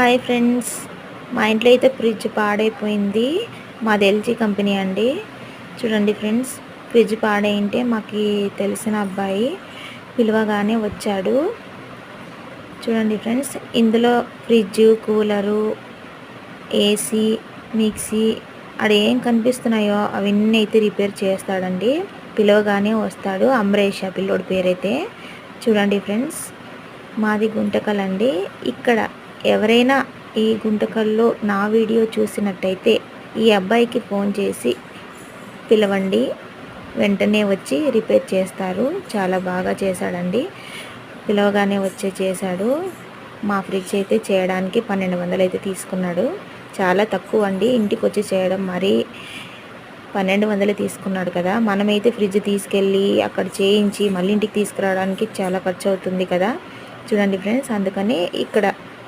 Hi friends. మా ఇంట్లో అయితే ఫ్రిడ్జ్ పాడైపోయింది. మాది ఎల్జీ కంపెనీ అండి. చూడండి ఫ్రెండ్స్ ఫ్రిడ్జ్ పాడైంటే మాకు తెలిసిన అబ్బాయి పిలవగానే వచ్చాడు. చూడండి ఫ్రెండ్స్ ఇందులో ఫ్రిడ్జ్ కూలరు ఏసీ మిక్సీ అక్కడ ఏం కనిపిస్తున్నాయో అవన్నీ అయితే రిపేర్ చేస్తాడండి. పిలవగానే వస్తాడు అమరేష్ ఆ పిల్లోడి పేరైతే. చూడండి ఫ్రెండ్స్ మాది గుంటకల్ అండి. ఇక్కడ ఎవరైనా ఈ గుంటకల్లో నా వీడియో చూసినట్టయితే ఈ అబ్బాయికి ఫోన్ చేసి పిలవండి. వెంటనే వచ్చి రిపేర్ చేస్తారు. చాలా బాగా చేశాడండి. పిలవగానే వచ్చే చేశాడు. మా ఫ్రిడ్జ్ అయితే చేయడానికి పన్నెండు వందలు అయితే తీసుకున్నాడు. చాలా తక్కువ అండి. ఇంటికి వచ్చి చేయడం మరీ పన్నెండు వందలు తీసుకున్నాడు కదా. మనమైతే ఫ్రిడ్జ్ తీసుకెళ్ళి అక్కడ చేయించి మళ్ళీ ఇంటికి తీసుకురావడానికి చాలా ఖర్చు అవుతుంది కదా. చూడండి ఫ్రెండ్స్ అందుకని ఇక్కడ